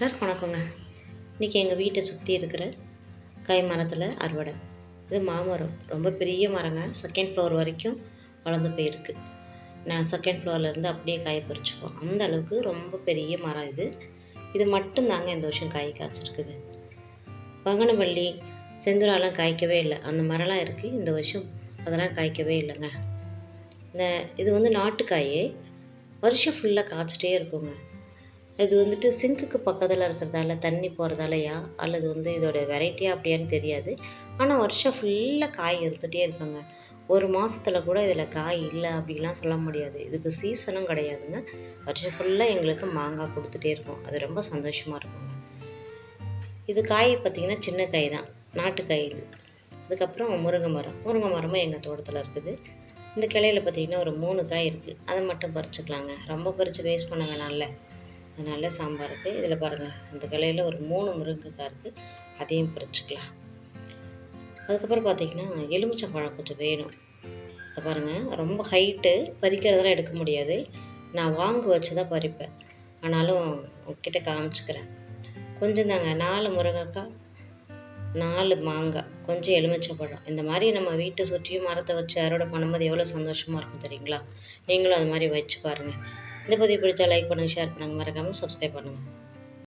எல்லோருக்கும் வணக்கங்க. இன்றைக்கி எங்கள் வீட்டை சுற்றி இருக்கிற காய் மரத்தில் அறுவடை. இது மாமரம். ரொம்ப பெரிய மரங்க. செகண்ட் ஃப்ளோர் வரைக்கும் வளர்ந்து போயிருக்கு. நான் செகண்ட் ஃப்ளோர்லேருந்து அப்படியே காய் பறிச்சுப்போம் அந்த அளவுக்கு ரொம்ப பெரிய மரம் இது. இது மட்டும்தாங்க இந்த வருஷம் காய் காய்ச்சிருக்குது. பங்கனவள்ளி செந்துராலாம் காய்க்கவே இல்லை. அந்த மரம்லாம் இருக்குது இந்த வருஷம் அதெல்லாம் காய்க்கவே இல்லைங்க. இந்த இது வந்து நாட்டுக்காயே. வருஷம் ஃபுல்லாக காய்ச்சிட்டே இருக்குங்க. இது வந்துட்டு சிங்க்குக்கு பக்கத்தில் இருக்கிறதால தண்ணி போகிறதாலயா அல்லது வந்து இதோட வெரைட்டியாக அப்படியான்னு தெரியாது. ஆனால் வருஷம் ஃபுல்லாக காய் இருந்துகிட்டே இருக்காங்க. ஒரு மாதத்தில் கூட இதில் காய் இல்லை அப்படிலாம் சொல்ல முடியாது. இதுக்கு சீசனும் கிடையாதுங்க. வருஷம் ஃபுல்லாக எங்களுக்கு மாங்காய் கொடுத்துட்டே இருக்கும். அது ரொம்ப சந்தோஷமாக இருக்குங்க. இது காய் பார்த்திங்கன்னா சின்ன காய் தான். நாட்டுக்காய் இது. அதுக்கப்புறம் முருங்கை மரம். முருங்கை மரமும் எங்கள் தோட்டத்தில் இருக்குது. இந்த கிளையில பார்த்திங்கன்னா ஒரு மூணு காய் இருக்குது அதை மட்டும் பறிச்சுக்கலாங்க. ரொம்ப பறித்து வேஸ்ட் பண்ண வேணாம்ல. அதனால சாம்பாருக்கு இதில் பாருங்கள் இந்த கிளையில் ஒரு மூணு முருங்கைக்காய் இருக்குது அதையும் பறிச்சுக்கலாம். அதுக்கப்புறம் பார்த்திங்கன்னா எலுமிச்சை பழம் கொஞ்சம் வேணும். இதை பாருங்கள் ரொம்ப ஹைட்டு பறிக்கிறதெல்லாம் எடுக்க முடியாது. நான் வாங்கு வச்சு தான் பறிப்பேன். ஆனாலும் உங்ககிட்ட காமிச்சுக்கிறேன். கொஞ்சம் தாங்க நாலு முருங்கைக்காய் நாலு மாங்காய் கொஞ்சம் எலுமிச்சை பழம் இந்த மாதிரி நம்ம வீட்டை சுற்றியும் மரத்தை வச்சு அறுவடை பண்ணும்போது எவ்வளோ சந்தோஷமாக இருக்கும் தெரியுங்களா? நீங்களும் அது மாதிரி வச்சு பாருங்கள் இந்த பதிவு பிடிச்சா லைக் பண்ணுங்கள் ஷேர் பண்ணுங்கள் மறக்காமல் சப்ஸ்கிரைப் பண்ணுங்கள்